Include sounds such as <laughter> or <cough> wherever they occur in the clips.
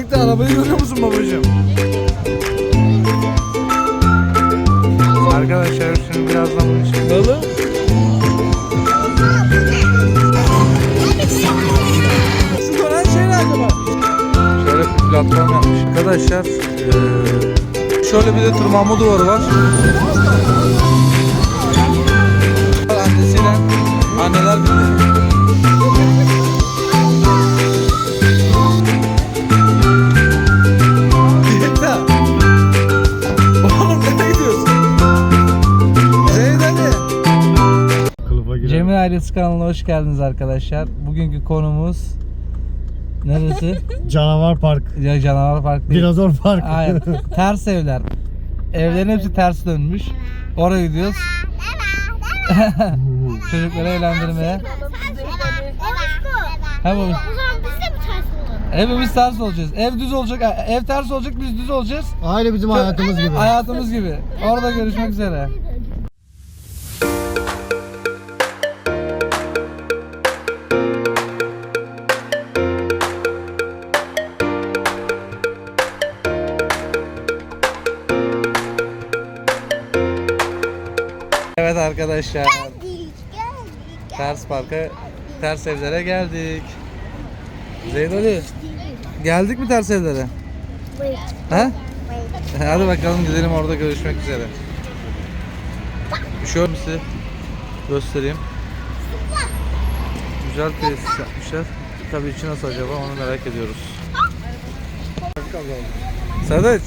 Arabayı görüyor musun babacığım? Arkadaşlar şimdi birazdan bunu için. Dalı. Şu dönen şey? Şöyle bir platform yapmış. Arkadaşlar şöyle bir de tırmanma duvarı var. Ailesi kanalına hoş geldiniz arkadaşlar. Bugünkü konumuz neresi? <laughs> Canavar Park. ya Canavar Park değil. Dinozor Park. Hayır. Ters evler. Evlerin hepsi ters dönmüş. Oraya gidiyoruz. <laughs> Çocukları eğlendirmeye. Baba. O zaman biz de mi ters olalım? Hepimiz ters olacağız. Ev düz olacak. Ev ters olacak. Biz düz olacağız. Aynı bizim hayatımız gibi. Hayatımız gibi. Orada görüşmek üzere. Arkadaşlar. Geldik, geldik. Ters parka, ters evlere geldik. Zeyd Ali, geldik mi ters evlere? Wait, Ha? wait. Hadi bakalım gidelim orada görüşmek üzere. Şöyle size göstereyim. Güzel tesis yapmışlar. Tabii içi nasıl acaba onu merak ediyoruz. Sadıç.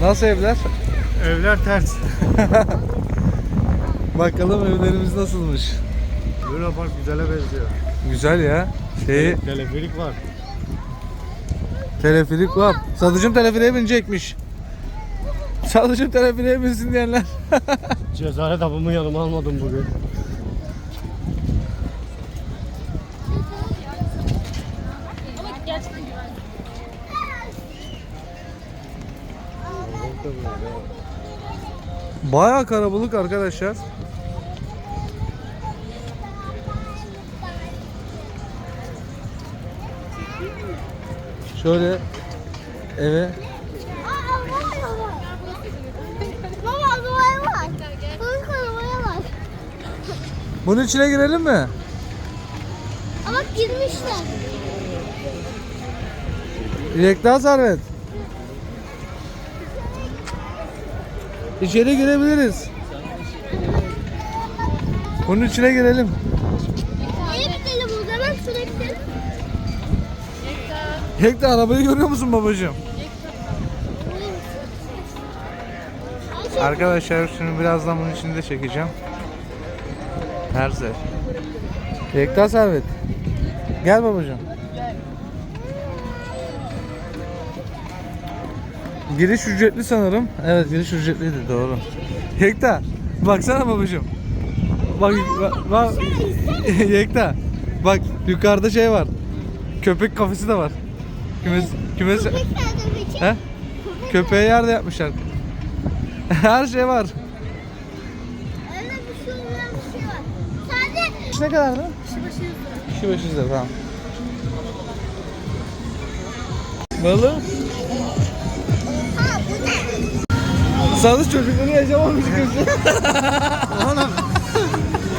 Nasıl evler? Evler ters. <laughs> Bakalım evlerimiz nasılmış. Luna Park güzele benziyor. Güzel ya. Şeyi Teleferik var. Teleferik var. Sadıcım teleferiğe binecekmiş. Sadıcım teleferiğe binsin diyenler. <laughs> Cesaret abımı yanıma almadım bugün. Bayağı karabalık arkadaşlar. Arabaya bak. bunun içine girelim mi? Ama girmişler. Yekta Servet. İçeri girebiliriz. Bunun içine girelim. Yekta arabayı görüyor musun babacığım? Arkadaşlar şimdi birazdan bunun içini de çekeceğim. Her sefer. Yekta Servet. Gel babacığım. Giriş ücretli sanırım. Evet giriş ücretliydi doğru. Yekta baksana babacığım. Bak bak, bak. <laughs> Yekta bak yukarıda şey var. Köpek kafesi de var. Kümes kümes Köpek nerede peki? He? Köpeğe yer de yapmışlar. <laughs> Her şey var. Öyle bir şey olmayan bir şey var. Sadece Kişi ne kadardı? kişi başı yüz lira. Kişi başı yüz lira tamam. Balı. Ha bu ne? Sadıç çocukluğunu yaşamamış kızı. Oğlum.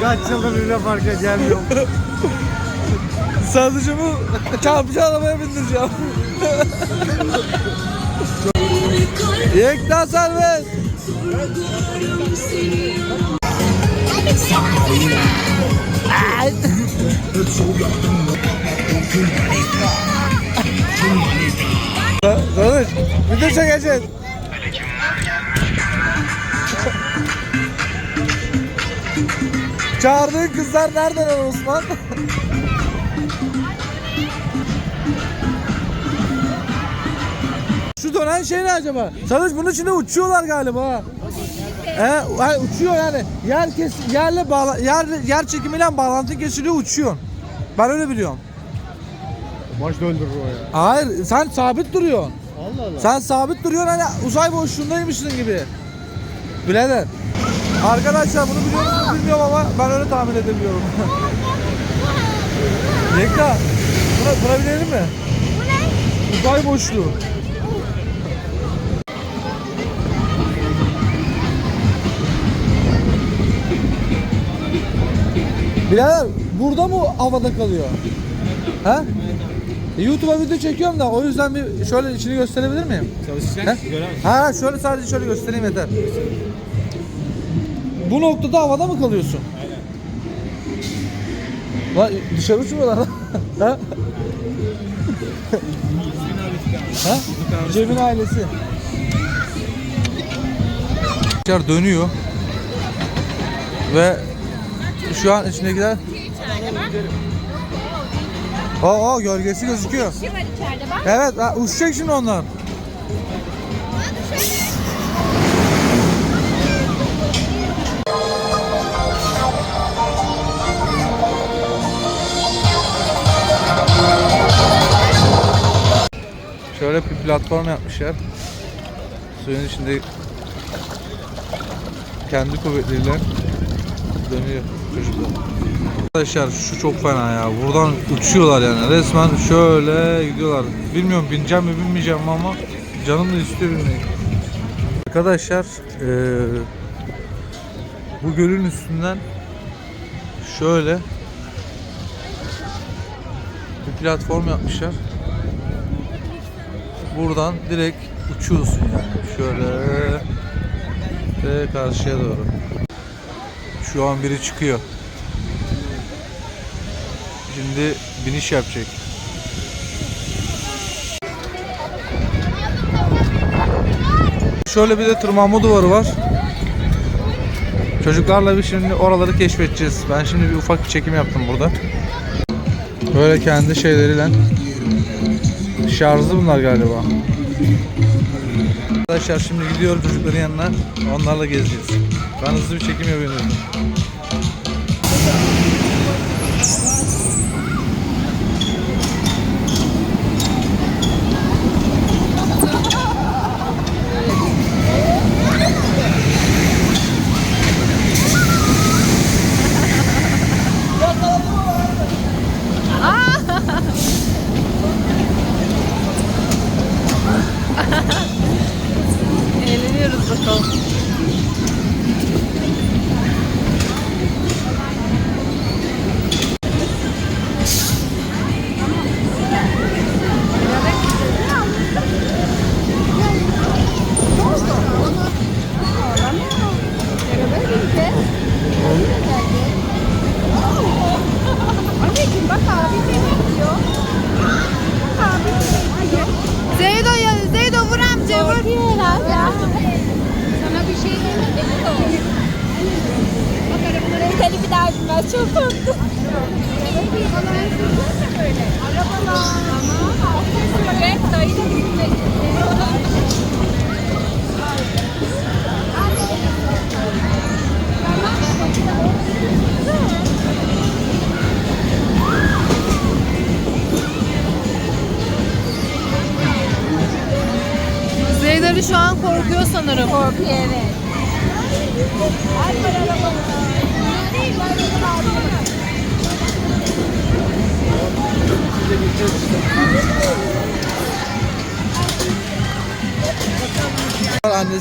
Kaç yıldır Luna Park'a gelmiyorum. <laughs> Sadıcımı çarpıcı arabaya bindireceğim. <laughs> Yekta Servet. Sa- Sadıç bir de çekeceğiz. Çağırdığın kızlar nereden Osman? Dönen şey ne acaba? Sadıç bunun içinde uçuyorlar galiba. ha. He, ha, uçuyor yani. Yer kes, yerle bağla, yer yer çekimiyle bağlantı kesiliyor uçuyor. Ben öyle biliyorum. Baş döndürür o ya. Hayır, sen sabit duruyorsun. Allah Allah. Sen sabit duruyorsun hani uzay boşluğundaymışsın gibi. Birader. Arkadaşlar bunu biliyor musunuz bilmiyorum ama ben öyle tahmin edebiliyorum. <laughs> Yekta, buna, buna binelim mi? Bu ne? Uzay boşluğu. Birader burada mı havada kalıyor? Ha? E, YouTube'a video çekiyorum da o yüzden bir şöyle içini gösterebilir miyim? Çalışacak. He? Ha şöyle sadece şöyle göstereyim yeter. Bu noktada havada mı kalıyorsun? Lan dışarı uçmuyorlar lan. ha? ha? Cem'in ailesi. Dönüyor. Ve şu an içindekiler o o gölgesi gözüküyor. Evet, uçacak şimdi onlar. Şöyle bir platform yapmışlar. Suyun içinde kendi kuvvetleriyle dönüyor çocuklar. Arkadaşlar şu çok fena ya. Buradan uçuyorlar yani. Resmen şöyle gidiyorlar. Bilmiyorum bineceğim mi binmeyeceğim ama canım da istiyor binmeyi. Arkadaşlar eee, bu gölün üstünden şöyle bir platform yapmışlar. Buradan direkt uçuyorsun yani. Şöyle ve karşıya doğru. Şu an biri çıkıyor. Şimdi biniş yapacak. Şöyle bir de tırmanma duvarı var. Çocuklarla bir şimdi oraları keşfedeceğiz. Ben şimdi bir ufak bir çekim yaptım burada. Böyle kendi şeyleriyle. Şarjlı bunlar galiba. Arkadaşlar şimdi gidiyorum çocukların yanına. Onlarla gezeceğiz. Ben hızlı bir çekim yapıyorum.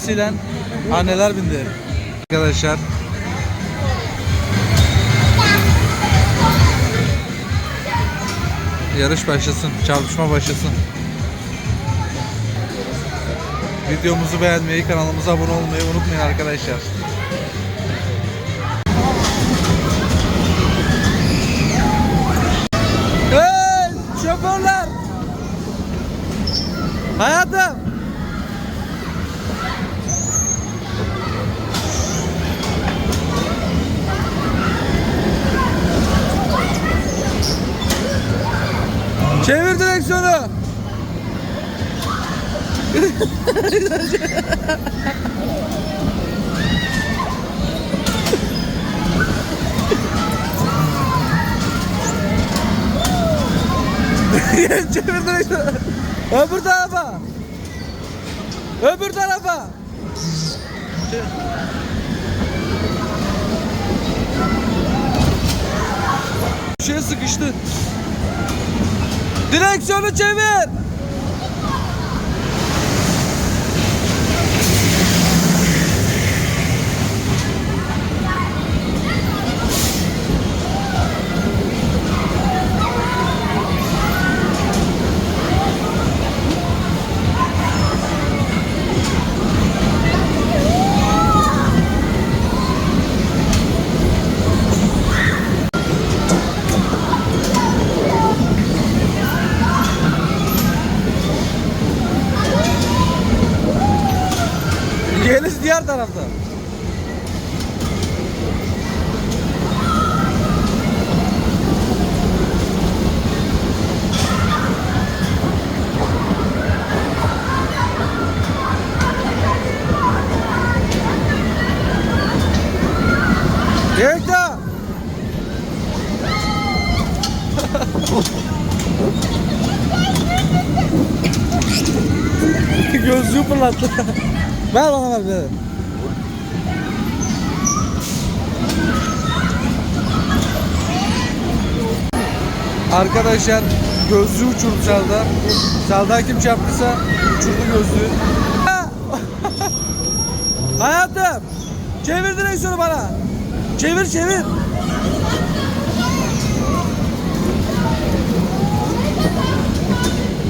Annesiyle anneler bindi. Arkadaşlar. Yarış başlasın, çarpışma başlasın. Videomuzu beğenmeyi, kanalımıza abone olmayı unutmayın arkadaşlar. Hey şoförler! Hayatım! Çevir direksiyonu. <laughs> Çevir direksiyonu. Öbür tarafa. Öbür tarafa. Bir şey sıkıştı. Direksiyonu çevir. Ver bana ver ver. Arkadaşlar gözlüğü uçurdu Salda. Salda kim çarptıysa uçurdu gözlüğü. <laughs> Hayatım çevir direksiyonu bana. Çevir çevir.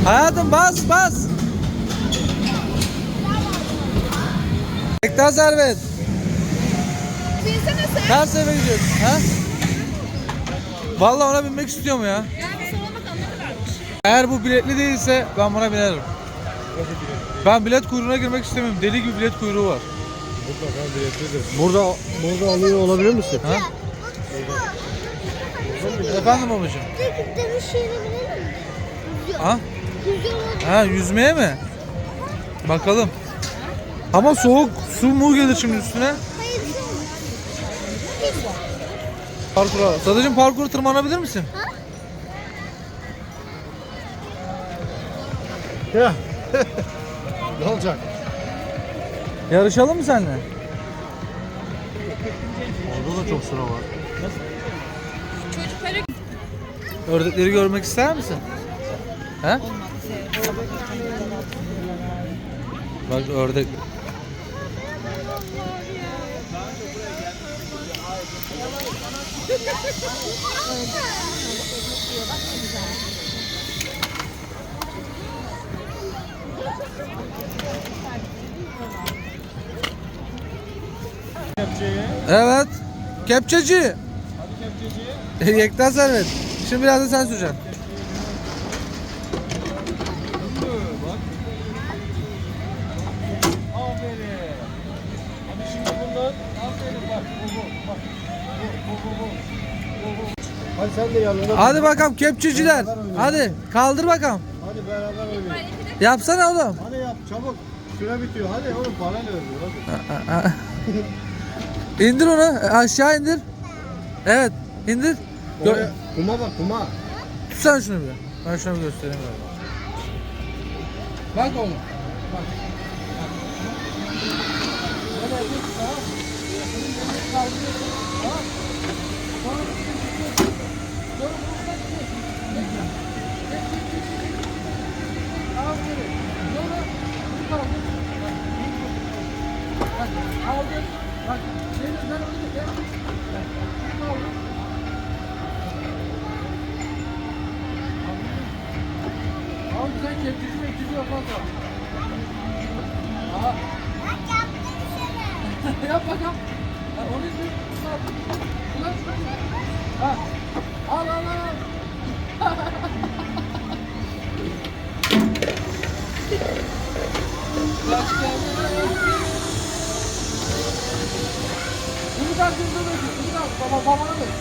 Hayatım bas bas. Tekrar servet. Binsene sen. Ters eve gidiyoruz. Ha? Vallahi ona binmek istiyorum ya. Yani sonra bakalım ne kadarmış. Eğer bu biletli değilse ben buna binerim. Ben bilet kuyruğuna girmek istemiyorum. Deli gibi bilet kuyruğu var. Burada burada alıyor olabilir misin? Ha? Efendim babacığım. Tek demiş şeyine binelim mi? Ha? Yüzüyor. Ha yüzmeye mi? Bakalım. Ama soğuk su mu gelir şimdi üstüne? Hayır sen. Parkura. Sadıcığım parkuru tırmanabilir misin? Ya. <laughs> ne olacak? Yarışalım mı seninle? Orada da çok sıra var. Çocuklara Ördekleri görmek ister misin? He? Bak ördek. Evet. Kepçeci. <laughs> Yekten servet. Şimdi biraz da sen süreceksin. Hadi bakalım kepçeciler. Hadi kaldır bakalım. Hadi beraber oynayalım. Yapsana oğlum. Hadi yap çabuk. Süre bitiyor. Hadi oğlum para ne ödüyor? Hadi. İndir onu aşağı indir. Evet indir. Oraya, kuma bak kuma. Tutsana şunu bir. Ben şunu bir göstereyim. Bak oğlum. Bak. Aldın. Bak. Seni ben onu Aldın. Abi sen kepçeci mekçeci yapmazsan. Aha. Yap bakalım. Ha, onu izle. Al. Ulan şunu. Ha. Al al al. <laughs> Başka Bunu karşımıza dökün. Bunu da baba babana dök.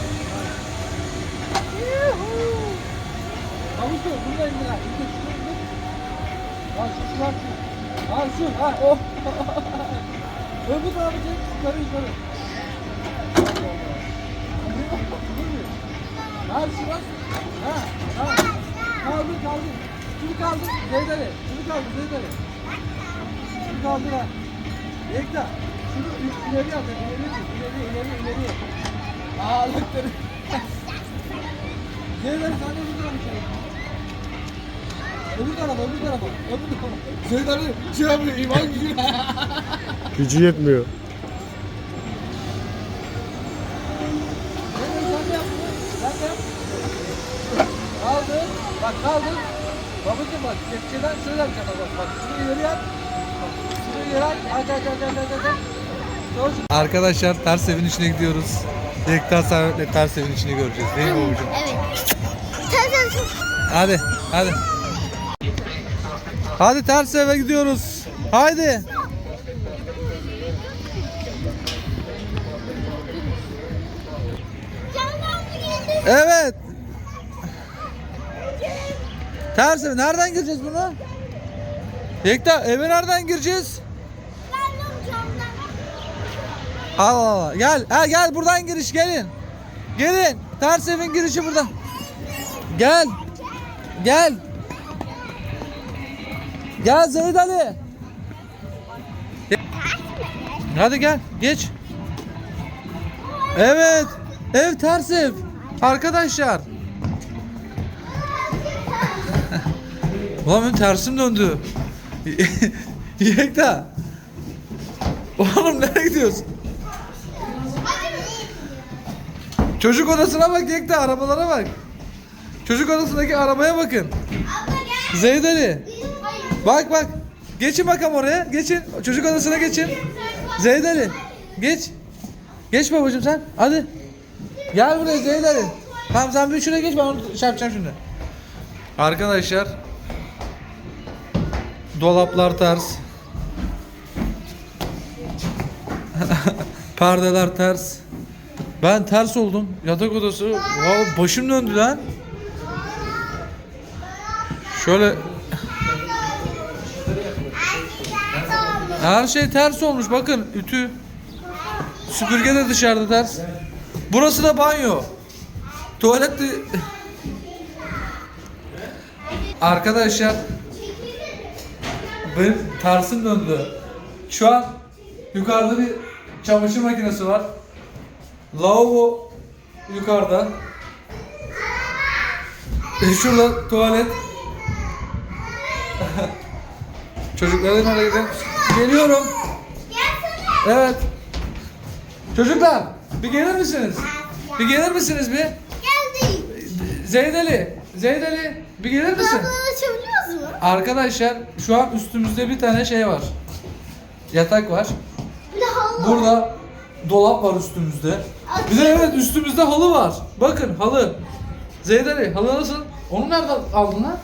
Tavuk yok. Bunu da indir ha. İndir şunu. Al şu şu al şu. Al şu. Ha oh. Öbür tarafa çek. Yukarı yukarı. Al şu bak. Ha. Ha. Kaldır kaldır. Şunu kaldır. Zeydere. Şunu kaldır Zeydere. Şunu kaldır ha. Bekle. Şunu ileri at. İleri at. İleri ileri ileri. Ağırlıkları. <laughs> Zeydere sen de bu tarafa çek. Öbür tarafa, öbür tarafa, öbür tarafa. Zeydare şey yapıyor, iman gücü. <laughs> Gücü yetmiyor. Yap yap. Kaldır, bak kaldır. Babacım bak, kepçeden şöyle yapacağım bak, bak. Şunu ileri. Bak, Şunu ileri at, aç aç aç aç aç aç. Arkadaşlar ters evin içine gidiyoruz. Yekta Servet'le ters evin içini göreceğiz değil mi babacığım? Evet. Ters Hadi hadi. Hadi ters eve gidiyoruz. Haydi. Evet. Ters eve nereden gireceğiz bunu? Yekta eve nereden gireceğiz? Al al al. Gel. Gel buradan giriş gelin. Gelin. Ters evin girişi buradan. Gel. Gel. Gel Zeyd Ali. Hadi gel. Geç. Evet. Ev ters ev. Arkadaşlar. <laughs> Ulan benim tersim döndü. <laughs> Yekta. Oğlum nereye gidiyorsun? Çocuk odasına bak Yekta arabalara bak. Çocuk odasındaki arabaya bakın. Zeyd Ali. Bak bak. Geçin bakalım oraya. Geçin. Çocuk odasına geçin. Zeyd Ali. Geç. Geç babacığım sen. Hadi. Gel buraya Zeyd Ali. Tamam sen bir şuraya geç ben onu şey yapacağım şimdi. Arkadaşlar. Dolaplar ters. <laughs> Perdeler ters. Ben ters oldum. Yatak odası. Vallahi başım döndü lan. Şöyle her şey ters olmuş. Bakın ütü. Süpürge de dışarıda ters. Burası da banyo. Tuvalet de... Arkadaşlar benim tersim döndü. Şu an yukarıda bir çamaşır makinesi var. Lavabo yukarıda. E, Şurada tuvalet. <laughs> Çocukların gidelim. Geliyorum. Evet. Çocuklar bir gelir misiniz? Bir gelir misiniz bir? Geldik. Zeyd Ali. Zeyd Ali bir gelir misin? Açabiliyoruz mu? Arkadaşlar şu an üstümüzde bir tane şey var. Yatak var. Bir de halı. Burada dolap var üstümüzde. Bir de evet üstümüzde halı var. Bakın halı. Zeyd Ali halı nasıl? Onu nereden aldın lan?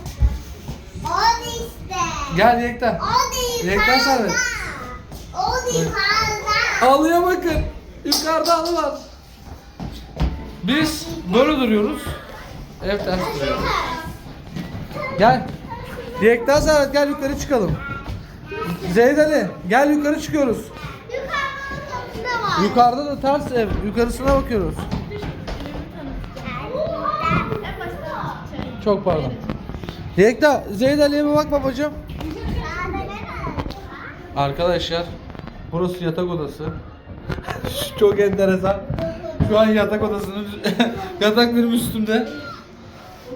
O işte. Gel Yekta. O değil. Yekten servet. O değil. Fazla. Halıya bakın. Yukarıda halı var. Biz böyle duruyoruz. Ev ters duruyor. Gel. Yekta Servet gel yukarı çıkalım. Zeyd Ali gel yukarı çıkıyoruz. Yukarıda da ters ev. Yukarısına bakıyoruz. Çok pardon. Yekta Zeyd Ali'ye bir bak babacığım. Arkadaşlar burası yatak odası. <laughs> Çok enteresan. Şu an yatak odasının <laughs> yatak benim üstümde.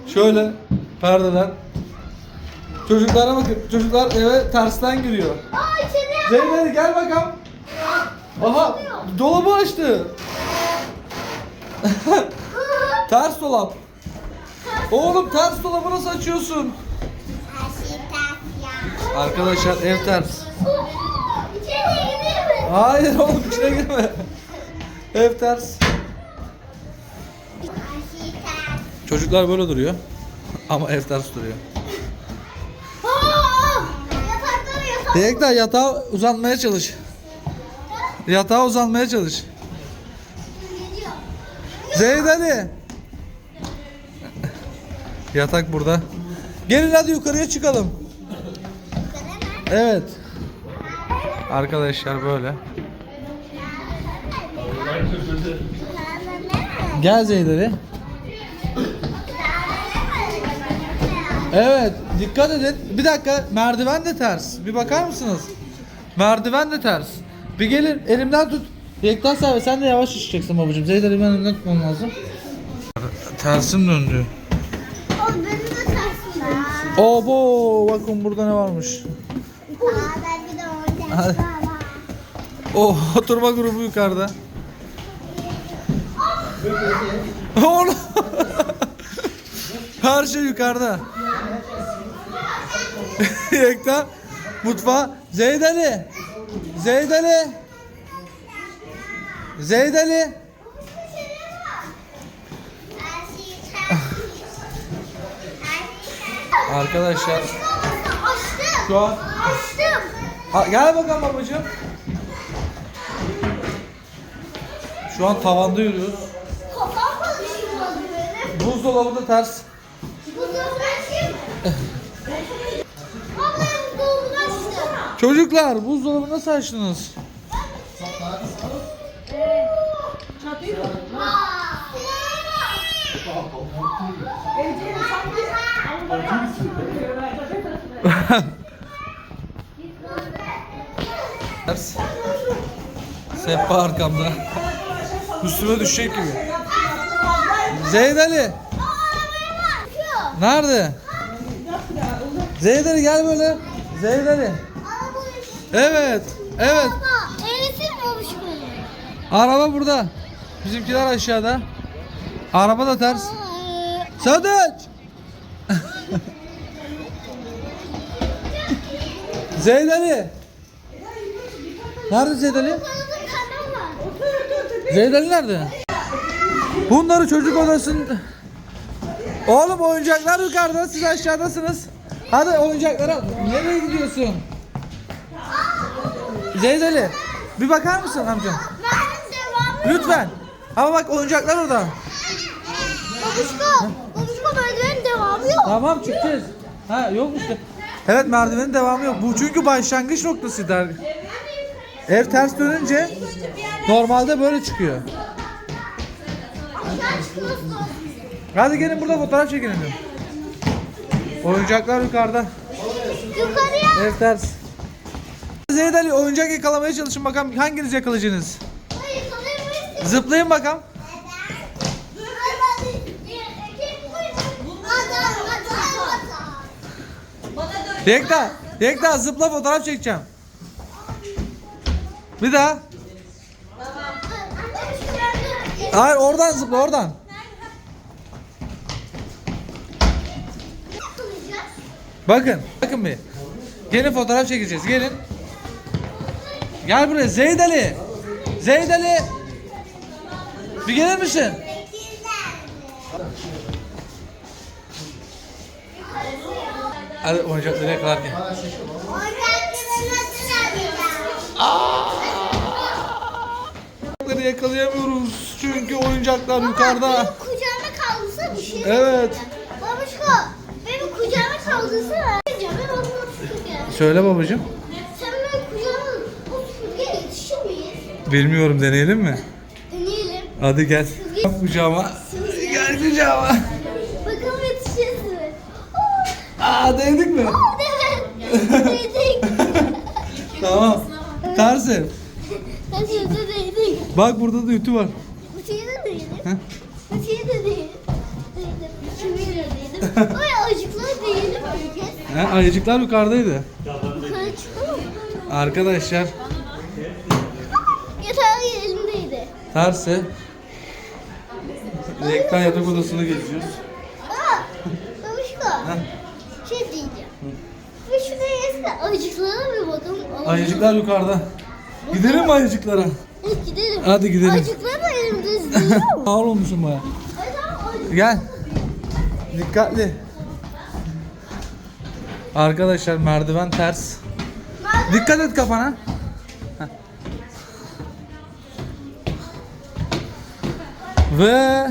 Şöyle perdeler. Çocuklara bakın. Çocuklar eve tersten giriyor. Ali gel bakalım. Aha dolabı açtı. <laughs> ters dolap. Oğlum ters dolabı nasıl açıyorsun? Arkadaşlar ev ters. <laughs> Hayır oğlum içine girme. Ev ters. Çocuklar böyle duruyor. Ama ev ters duruyor. Aa! Yatakları yatak. Yekta yatağa uzanmaya çalış. Yatağa uzanmaya çalış. Zeyd Ali. Yatak burada. Gelin hadi yukarıya çıkalım. Evet. Arkadaşlar böyle. Gel Zeyd Ali. Evet, dikkat edin. Bir dakika, merdiven de ters. Bir bakar mısınız? Merdiven de ters. Bir gelin, elimden tut. Yekta abi sen de yavaş düşeceksin babacığım. Zeyd Ali ben elimden tutmam lazım. Tersim döndü. Oğlum benim de tersim. Obo, bakın burada ne varmış. Sağdan bir de. Hadi. Oh, oturma grubu yukarıda. Oğlum. Her şey yukarıda. <laughs> Yekta mutfağa. Zeyd Ali. Zeyd Ali. Zeyd Ali. <laughs> Arkadaşlar Açtım. şu an Açtım. Ha, gel bakalım babacığım. Şu an tavanda yürüyoruz. Kafam konuşuyordu benim. Buzdolabı da ters. Buzdolabı açayım mı? <laughs> Çocuklar buzdolabı nasıl açtınız? Ters. <laughs> Sehpa arkamda. Üstüme düşecek gibi. Zeyd Ali. Nerede? Zeyd Ali gel böyle. Zeyd Ali. Evet. Evet. Baba, erisin babuş böyle. Araba burada. Bizimkiler aşağıda. Araba da ters. Sadıç. Zeyd Ali. Nerede Zeyd Ali? Kanalda kanal var. Zeyd Ali nerede? Bunları çocuk odasında... Oğlum oyuncaklar yukarıda siz aşağıdasınız. Hadi oyuncaklara nereye gidiyorsun? Zeyd Ali bir bakar mısın devamı. Lütfen. Ama bak oyuncaklar orada. Babuşko. Babuşko merdivenin devamı yok. Tamam çıkacağız. Ha yok işte. Evet merdivenin devamı yok. Bu çünkü başlangıç noktası der. Ev ters dönünce normalde böyle çıkıyor. Hadi gelin burada fotoğraf çekelim. Oyuncaklar yukarıda. Yukarıya. Ev ters. Ali oyuncak yakalamaya çalışın bakalım hanginiz yakalayacaksınız? Zıplayın bakalım. Yekta, Yekta zıpla fotoğraf çekeceğim. Bir daha. Hayır oradan zıpla oradan. Bakın, bakın bir. Gelin fotoğraf çekeceğiz. Gelin. Gel buraya Zeyd Ali. Zeyd Ali. Bir gelir misin? Hadi oyuncakları yakalarken. Oyuncakları yakalayamıyoruz çünkü oyuncaklar yukarıda. Benim kucağıma kaldıysa bir şey. Evet. Babuşko, benim ben onu tutacağım. Söyle babacığım. Sen benim kucağıma o süpürgeye yetişir miyiz? Bilmiyorum deneyelim mi? Deneyelim. Hadi gel. Gel kucağıma. Gel kucağıma. Bakalım yetişeceğiz mi? Aa değdik mi? Aa, evet. Değdik. <laughs> Tamam. Tersi. Hadi de değdik. Bak burada da ütü var. Bu şeyi de. Heh. Bu şeyi de değdim. Değdim. Kimi de değdim. Ay bir kez. Ha, ayıcıklar yukarıdaydı. Yukarı çıkalım? Arkadaşlar tersi. Reklam yatak odasını geziyoruz. Aa, babuşko. Şey diyeceğim. Ve şuraya yesene acıklara bir bakalım. Ayıcıklar yukarıda. Gidelim mi ayıcıklara? Evet gidelim. Hadi gidelim. Acıklar da elimde izliyor? Ağır olmuşsun baya. Gel. Dikkatli. Arkadaşlar merdiven ters. Dikkat et kafana. Ve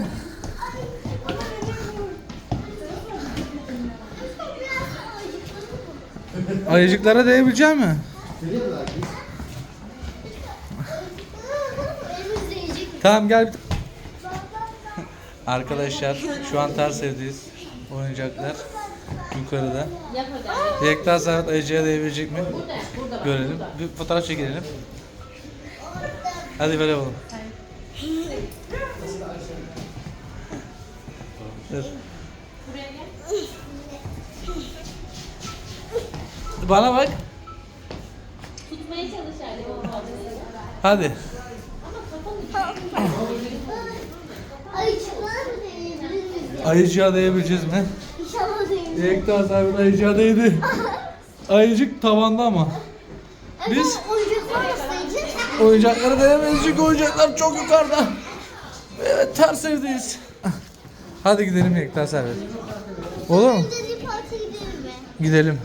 ayıcıklara değebilecek mi? Tamam gel. Arkadaşlar şu an ters evdeyiz. Oyuncaklar yukarıda. Yekta Serhat Ayıcı'ya değebilecek mi? Görelim. Bir fotoğraf çekelim. Hadi böyle yapalım. Dur. Bana bak. Tutmaya çalışardı baba. Hadi. Ayıcığa değebileceğiz mi? İnşallah değebilir. Yekta Serhat Ayıcığa değdi. Ayıcık tavanda ama. Biz-? Oyuncaklara değemeyiz çünkü oyuncaklar çok yukarıda. Evet ters evdeyiz. Hadi gidelim Yekta Servet. Olur mu? Parka gidelim mi?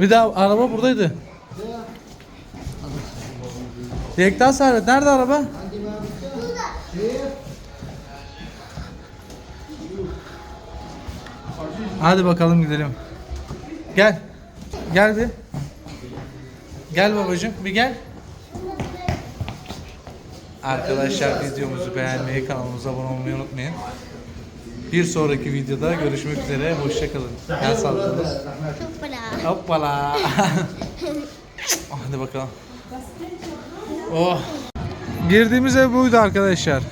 Bir daha araba buradaydı. Yekta Servet nerede araba? Hadi bakalım gidelim. Gel. Gel bir. Gel babacığım bir gel. Arkadaşlar videomuzu beğenmeyi, kanalımıza abone olmayı unutmayın. Bir sonraki videoda görüşmek üzere. Hoşçakalın. Gel sağlıklı. Hoppala. Hoppala. <laughs> Hadi bakalım. Oh. Girdiğimiz ev buydu arkadaşlar.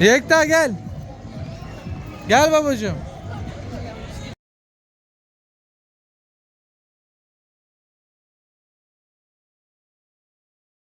Yekta gel. Gel babacığım.